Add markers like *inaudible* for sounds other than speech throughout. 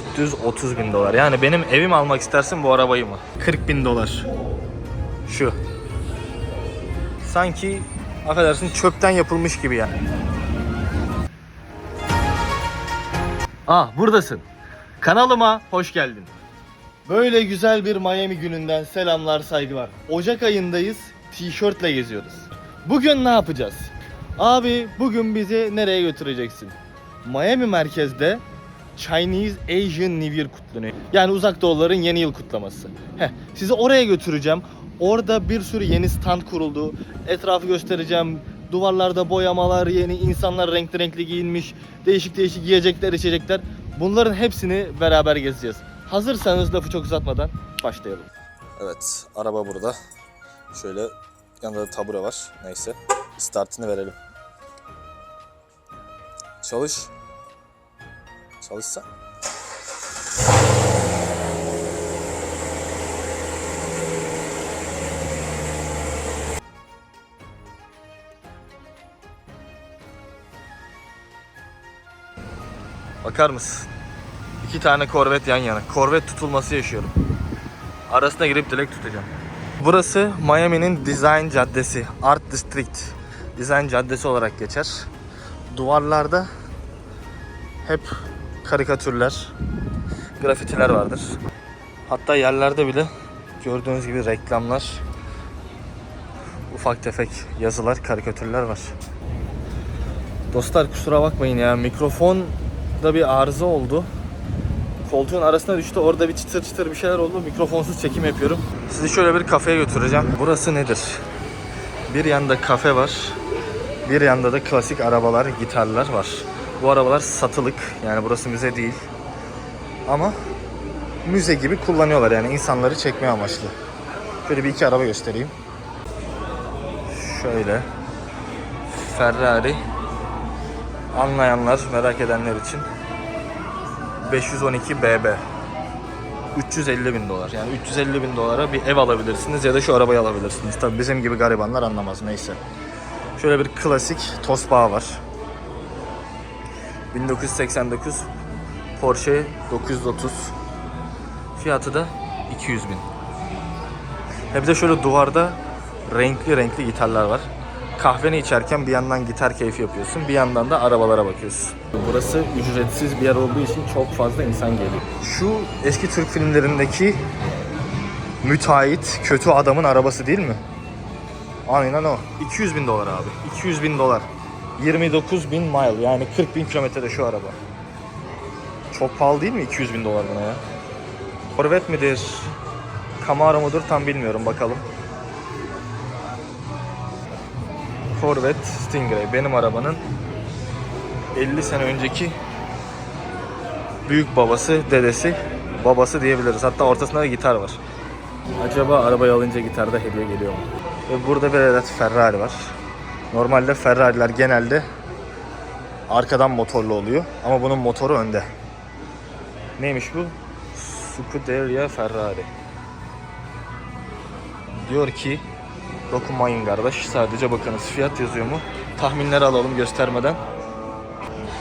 430 bin dolar. Yani benim evim almak istersin bu arabayı mı? 40 bin dolar. Şu. Sanki affedersin çöpten yapılmış gibi yani. Ah buradasın. Kanalıma hoş geldin. Böyle güzel bir Miami gününden selamlar saygılar. Ocak ayındayız. Tişörtle geziyoruz. Bugün ne yapacağız? Abi bugün bizi nereye götüreceksin? Miami merkezde Chinese Asian New Year kutlanıyor. Yani uzak doğuların yeni yıl kutlaması. Heh, sizi oraya götüreceğim. Orada bir sürü yeni stand kuruldu. Etrafı göstereceğim. Duvarlarda boyamalar, yeni insanlar renkli renkli giyinmiş. Değişik değişik yiyecekler, içecekler. Bunların hepsini beraber gezeceğiz. Hazırsanız lafı çok uzatmadan başlayalım. Evet, araba burada. Şöyle yanında da tabure var. Neyse. Startını verelim. Çalış. Çalışsa. Bakar mısın? İki tane korvet yan yana. Korvet tutulması yaşıyorum. Arasına girip dilek tutacağım. Burası Miami'nin Design Caddesi. Art District. Design Caddesi olarak geçer. Duvarlarda hep karikatürler, grafitiler vardır. Hatta yerlerde bile gördüğünüz gibi reklamlar, ufak tefek yazılar, karikatürler var. Dostlar kusura bakmayın ya mikrofonda bir arıza oldu. Koltuğun arasına düştü. Orada bir çıtır çıtır bir şeyler oldu. Mikrofonsuz çekim yapıyorum. Sizi şöyle bir kafeye götüreceğim. Burası nedir? Bir yanda kafe var. Bir yanda da klasik arabalar, gitarlar var. Bu arabalar satılık. Yani burası müze değil. Ama müze gibi kullanıyorlar yani insanları çekmeye amaçlı. Şöyle bir iki araba göstereyim. Şöyle. Ferrari. Anlayanlar, merak edenler için 512 BB. 350 bin dolar. Yani 350 bin dolara bir ev alabilirsiniz ya da şu arabayı alabilirsiniz. Tabi bizim gibi garibanlar anlamaz neyse. Şöyle bir klasik Tosbağa var. 1989 Porsche 930. Fiyatı da 200 bin. He bir de şöyle duvarda renkli renkli gitarlar var. Kahveni içerken bir yandan gitar keyfi yapıyorsun, bir yandan da arabalara bakıyorsun. Burası ücretsiz bir yer olduğu için çok fazla insan geliyor. Şu eski Türk filmlerindeki müteahhit, kötü adamın arabası değil mi? Aynen o. 200 bin dolar abi. 200 bin dolar. 29 bin mile yani 40 bin kilometrede şu araba. Çok pahalı değil mi 200 bin dolar buna ya? Corvette midir? Camaro mudur tam bilmiyorum bakalım. Corvette Stingray benim arabanın 50 sene önceki büyük babası, dedesi, babası diyebiliriz. Hatta ortasında da gitar var. Acaba arabayı alınca gitarda hediye geliyor mu? Ve burada bir adet Ferrari var. Normalde Ferrari'ler genelde arkadan motorlu oluyor. Ama bunun motoru önde. Neymiş bu? Scuderia Ferrari. Diyor ki dokunmayın kardeş sadece bakınız fiyat yazıyor mu? Tahminleri alalım göstermeden.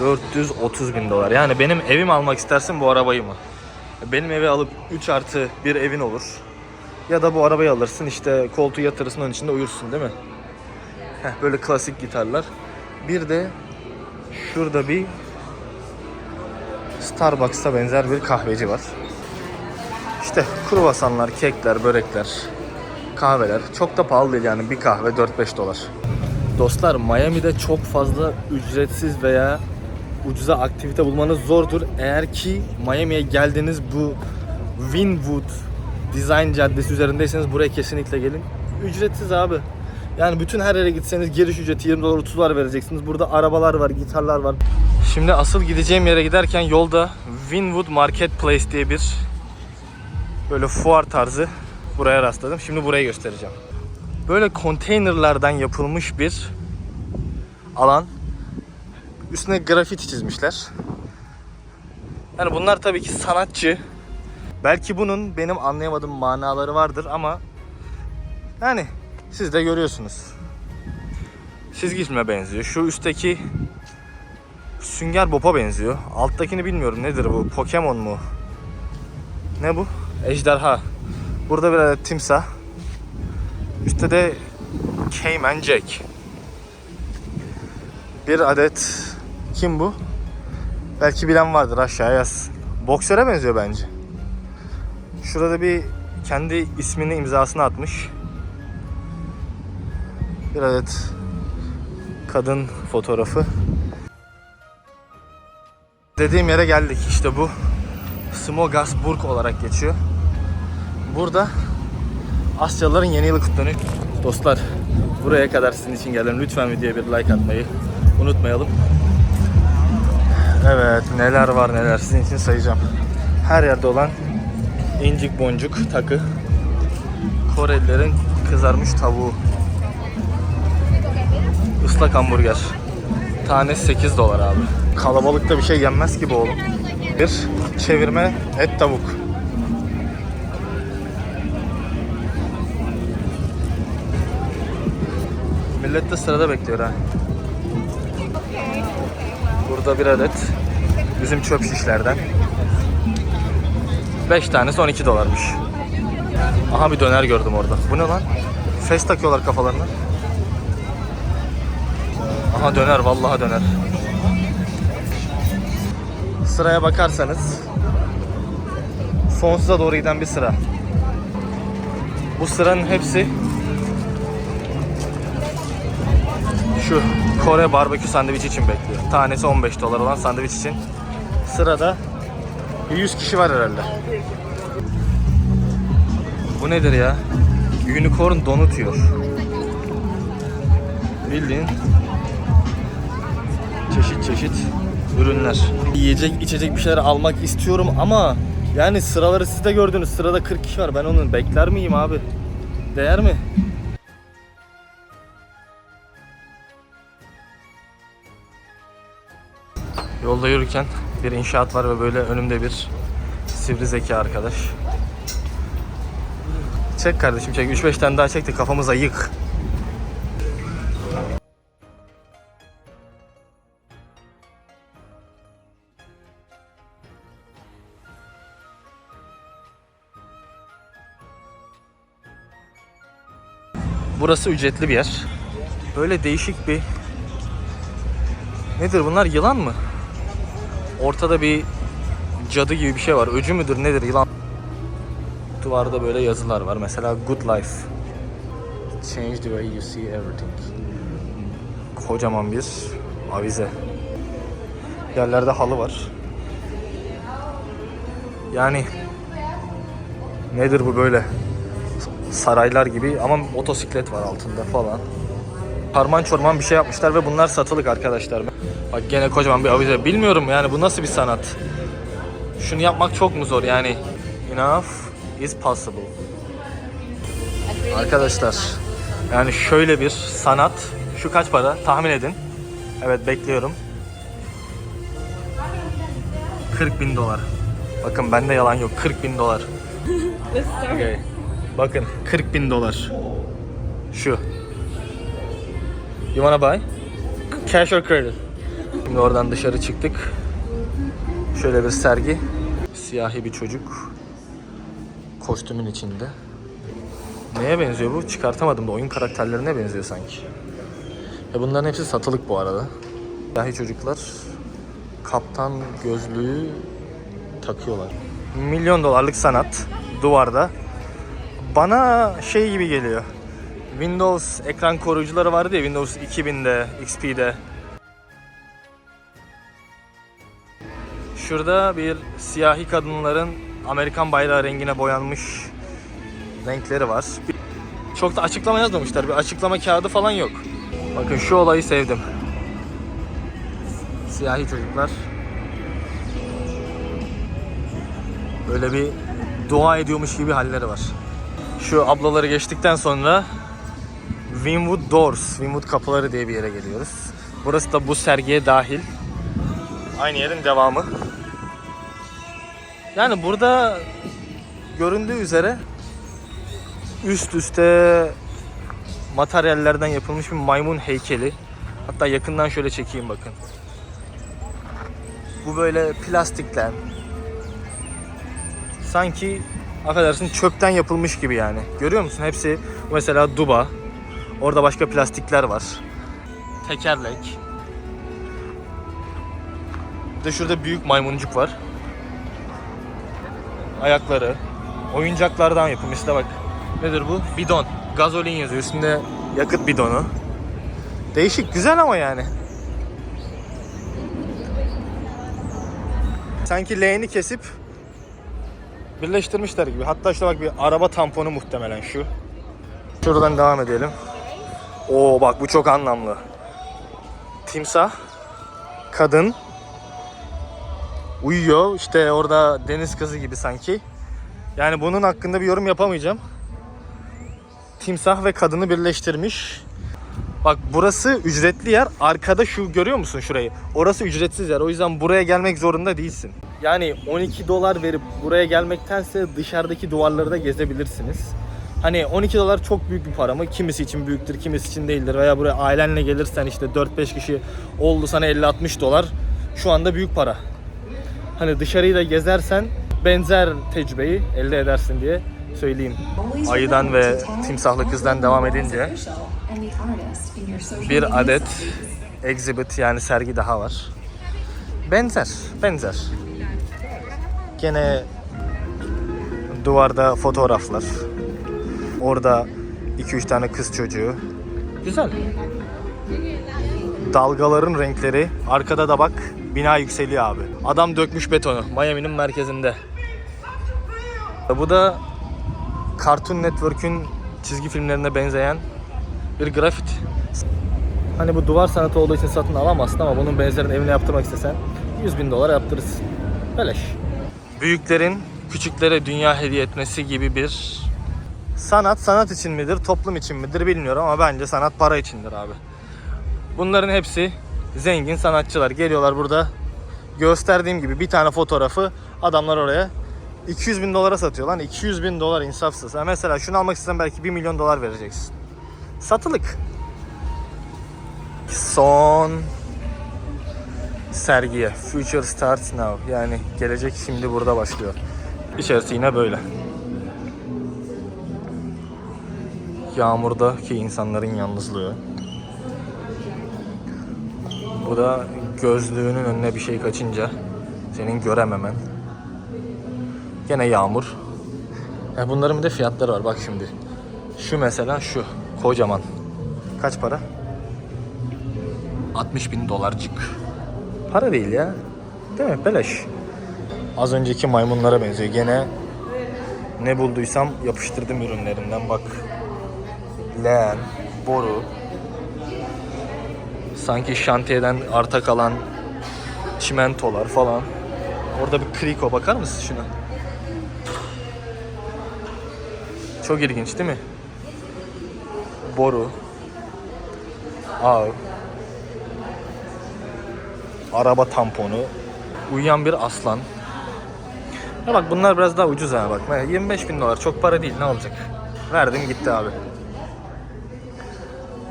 430 bin dolar. Yani benim evim almak istersin bu arabayı mı? Benim evi alıp 3 artı bir evin olur. Ya da bu arabayı alırsın işte koltuğu yatırırsın onun içinde uyursun değil mi? Heh, böyle klasik gitarlar. Bir de şurada bir Starbucks'a benzer bir kahveci var. İşte kruvasanlar, kekler, börekler, kahveler. Çok da pahalı değil yani bir kahve 4-5 dolar. Dostlar Miami'de çok fazla ücretsiz veya ucuza aktivite bulmanız zordur. Eğer ki Miami'ye geldiniz bu Winwood Design Caddesi üzerindeyseniz buraya kesinlikle gelin. Ücretsiz abi. Yani bütün her yere gitseniz giriş ücreti 20 dolar 30 dolar vereceksiniz. Burada arabalar var, gitarlar var. Şimdi asıl gideceğim yere giderken yolda Winwood Marketplace diye bir böyle fuar tarzı buraya rastladım. Şimdi burayı göstereceğim. Böyle konteynerlardan yapılmış bir alan. Üstüne grafiti çizmişler. Yani bunlar tabii ki sanatçı. Belki bunun benim anlayamadığım manaları vardır ama yani siz de görüyorsunuz. Çizgi filme benziyor. Şu üstteki Sünger Bob'a benziyor. Alttakini bilmiyorum nedir bu? Pokemon mu? Ne bu? Ejderha. Burada bir adet timsah. Üstte de Cayman Jack. Bir adet kim bu? Belki bilen vardır aşağıya yaz. Boksöre benziyor bence. Şurada bir kendi ismini imzasını atmış. Bir adet kadın fotoğrafı. Dediğim yere geldik. İşte bu Smogasburg olarak geçiyor. Burada Asyalıların yeni yılı kutlanıyor. Dostlar buraya kadar sizin için geldim. Lütfen videoya bir like atmayı unutmayalım. Evet neler var neler sizin için sayacağım. Her yerde olan incik boncuk takı. Korelilerin kızarmış tavuğu. Islak hamburger. Tanesi 8 dolar abi. Kalabalıkta bir şey yenmez ki bu oğlum. Bir çevirme et tavuk. Millet de sırada bekliyor ha. Burada bir adet bizim çöp şişlerden. 5 tanesi 12 dolarmış. Aha bir döner gördüm orada. Bu ne lan? Fes takıyorlar kafalarına. Aha döner vallahi döner. Sıraya bakarsanız sonsuza doğru giden bir sıra. Bu sıranın hepsi şu Kore barbekü sandviç için bekliyor. Tanesi 15 dolar olan sandviç için. Sırada 100 kişi var herhalde. Bu nedir ya? Unicorn donut yiyor. Bildiğin çeşit çeşit ürünler. Yiyecek içecek bir şeyler almak istiyorum ama yani sıraları siz de gördünüz. Sırada 40 kişi var. Ben onu bekler miyim abi? Değer mi? Yolda yürürken bir inşaat var ve böyle önümde bir sivri zeka arkadaş. Çek kardeşim çek. 3-5 tane daha çek de kafamıza yık. Burası ücretli bir yer. Böyle değişik bir... Nedir bunlar yılan mı? Ortada bir cadı gibi bir şey var. Öcü müdür nedir yılan? Duvarda böyle yazılar var. Mesela good life. Change the way you see everything. Kocaman bir avize. Yerlerde halı var. Yani nedir bu böyle? Saraylar gibi ama motosiklet var altında falan. Karman çorman bir şey yapmışlar ve bunlar satılık arkadaşlar. Bak gene kocaman bir avize. Bilmiyorum yani bu nasıl bir sanat. Şunu yapmak çok mu zor yani? Enough is possible. Arkadaşlar yani şöyle bir sanat. Şu kaç para? Tahmin edin. Evet bekliyorum. 40 bin dolar. Bakın bende yalan yok. 40 bin dolar. *laughs* Okay. Bakın 40 bin dolar. Şu. You wanna buy? Cash or credit? Şimdi oradan dışarı çıktık. Şöyle bir sergi. Siyahi bir çocuk. Kostümün içinde. Neye benziyor bu? Çıkartamadım da oyun karakterlerine benziyor sanki. E bunların hepsi satılık bu arada. Siyahi çocuklar kaptan gözlüğü takıyorlar. Milyon dolarlık sanat duvarda. Bana şey gibi geliyor. Windows ekran koruyucuları vardı ya Windows 2000'de, XP'de. Şurada bir siyahi kadınların Amerikan bayrağı rengine boyanmış renkleri var. Çok da açıklama yazmamışlar. Bir açıklama kağıdı falan yok. Bakın şu olayı sevdim. Siyahi çocuklar böyle bir dua ediyormuş gibi halleri var. Şu ablaları geçtikten sonra Winwood Doors, Winwood kapıları diye bir yere geliyoruz. Burası da bu sergiye dahil. Aynı yerin devamı. Yani burada göründüğü üzere üst üste materyallerden yapılmış bir maymun heykeli. Hatta yakından şöyle çekeyim bakın. Bu böyle plastikten. Sanki affedersin çöpten yapılmış gibi yani. Görüyor musun? Hepsi mesela duba. Orada başka plastikler var. Tekerlek. Bir de şurada büyük maymuncuk var. Ayakları. Oyuncaklardan yapılmış. İşte bak. Nedir bu? Bidon. Gazolin yazıyor. Üstünde yakıt bidonu. Değişik. Güzel ama yani. Sanki leğeni kesip birleştirmişler gibi. Hatta işte bak bir araba tamponu muhtemelen şu. Şuradan devam edelim. Oo bak bu çok anlamlı. Timsah, kadın uyuyor. İşte orada deniz kızı gibi sanki. Yani bunun hakkında bir yorum yapamayacağım. Timsah ve kadını birleştirmiş. Bak burası ücretli yer. Arkada şu görüyor musun şurayı? Orası ücretsiz yer. O yüzden buraya gelmek zorunda değilsin. Yani 12 dolar verip buraya gelmektense dışarıdaki duvarları da gezebilirsiniz. Hani 12 dolar çok büyük bir para mı? Kimisi için büyüktür, kimisi için değildir. Veya buraya ailenle gelirsen işte 4-5 kişi oldu sana 50-60 dolar. Şu anda büyük para. Hani dışarıyı da gezersen benzer tecrübeyi elde edersin diye söyleyeyim. Ayıdan ve timsahlı kızdan devam edince bir adet exhibit yani sergi daha var. Benzer, benzer. Gene duvarda fotoğraflar. Orada 2-3 tane kız çocuğu. Güzel. Dalgaların renkleri. Arkada da bak bina yükseliyor abi. Adam dökmüş betonu Miami'nin merkezinde. Bu da Cartoon Network'ün çizgi filmlerine benzeyen bir grafiti. Hani bu duvar sanatı olduğu için satın alamazsın ama bunun benzerini evine yaptırmak istesen 100 bin dolar yaptırırsın. Beleş. Büyüklerin küçüklere dünya hediye etmesi gibi bir sanat sanat için midir, toplum için midir bilmiyorum ama bence sanat para içindir abi. Bunların hepsi zengin sanatçılar. Geliyorlar burada gösterdiğim gibi bir tane fotoğrafı adamlar oraya 200 bin dolara satıyor lan. 200 bin dolar insafsız. Ha mesela şunu almak istesen belki 1 milyon dolar vereceksin. Satılık. Son sergiye. Future starts now. Yani gelecek şimdi burada başlıyor. İçerisi yine böyle. Yağmurdaki insanların yalnızlığı. Bu da gözlüğünün önüne bir şey kaçınca senin görememen. Gene yağmur. Ya bunların bir de fiyatları var bak şimdi. Şu mesela şu kocaman. Kaç para? 60 bin dolarcık. Para değil ya. Değil mi? Beleş. Az önceki maymunlara benziyor. Gene ne bulduysam yapıştırdım ürünlerinden bak. Leğen, boru. Sanki şantiyeden arta kalan çimentolar falan. Orada bir kriko bakar mısın şuna? Çok ilginç değil mi? Boru. Ağ. Araba tamponu. Uyuyan bir aslan. Ya bak bunlar biraz daha ucuz ha bak. 25 bin dolar çok para değil ne olacak? Verdim gitti abi.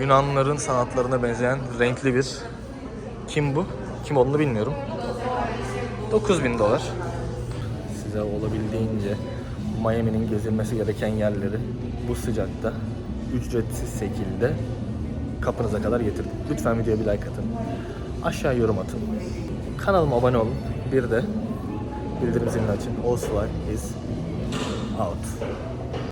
Yunanlıların sanatlarına benzeyen renkli bir kim bu? Kim olduğunu bilmiyorum. 9 bin dolar. Size olabildiğince Miami'nin gezilmesi gereken yerleri bu sıcakta ücretsiz şekilde kapınıza kadar getirdim. Lütfen videoya bir like atın. Aşağı yorum atın. Kanalıma abone olun. Bir de bildirim zilini açın. All is out.